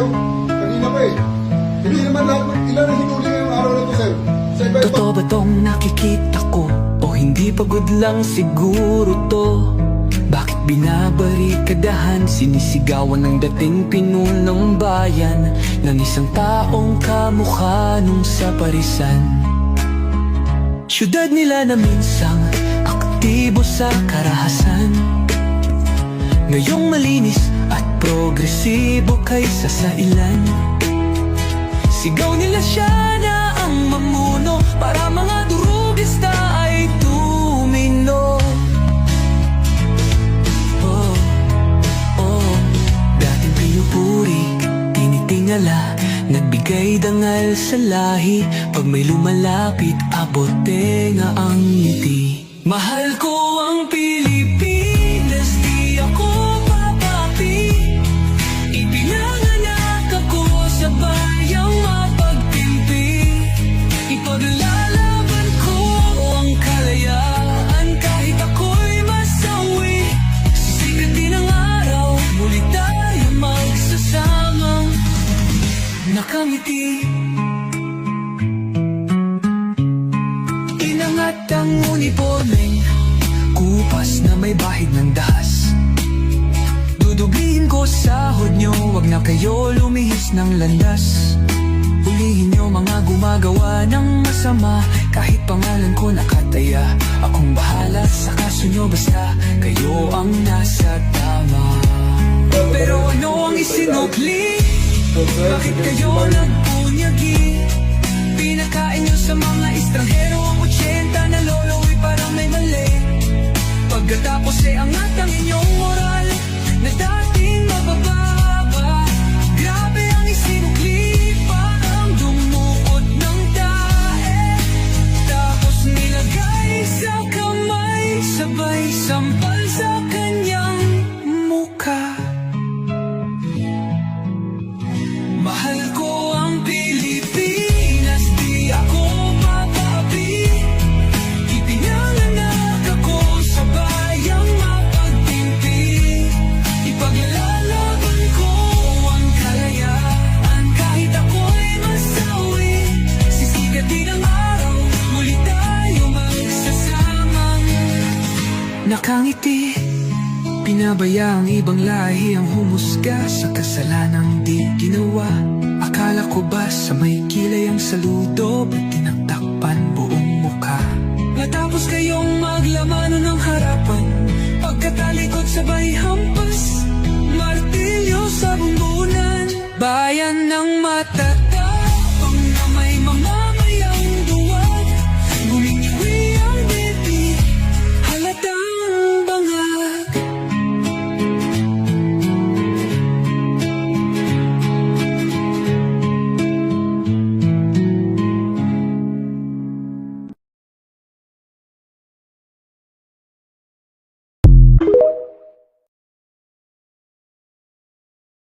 tayo. Kanina pa eh. Hindi naman lahat ilan ang hinuli ngayong araw na ito, sir. Sa iba-iba. Totoo ba tong nakikita ko? O hindi pagod lang siguro to? Bakit binabarikadahan? Sinisigawan ng dating pinunong bayan Ng isang taong kamukha nung sa parisan Syudad nila na minsang aktibo sa karahasan Ngayong malinis at progresibo kaysa sa ilan. Sigaw nila siya na ang mamuno. Para mga durugista ay tumino. Oh, oh. Dating pinupuri, tinitingala. Nagbigay dangal sa lahi. Pag may lumalapit, abot tenga ang ngiti. Mahal ang uniformeng kupas na may bahid ng dahas. Dudublihin ko sahod nyo, wag na kayo lumihis ng landas. Hulihin nyo mga gumagawa ng masama. Kahit pangalan ko nakataya Akong bahala sa kaso nyo. Basta Kayo ang nasa tama. Pero ano ang isinukli? Bakit kayo nagpunyagi? Pinakain nyo sa mga estranghero Ang Nakangiti Pinabaya ang ibang lahi ang humusga sa kasalanang di ginawa. Akala ko ba sa may kilay ang saludo Ba't tinagtakpan buong mukha? Matapos kayong maglamano ng harapan Pagkatalikod sabay hampas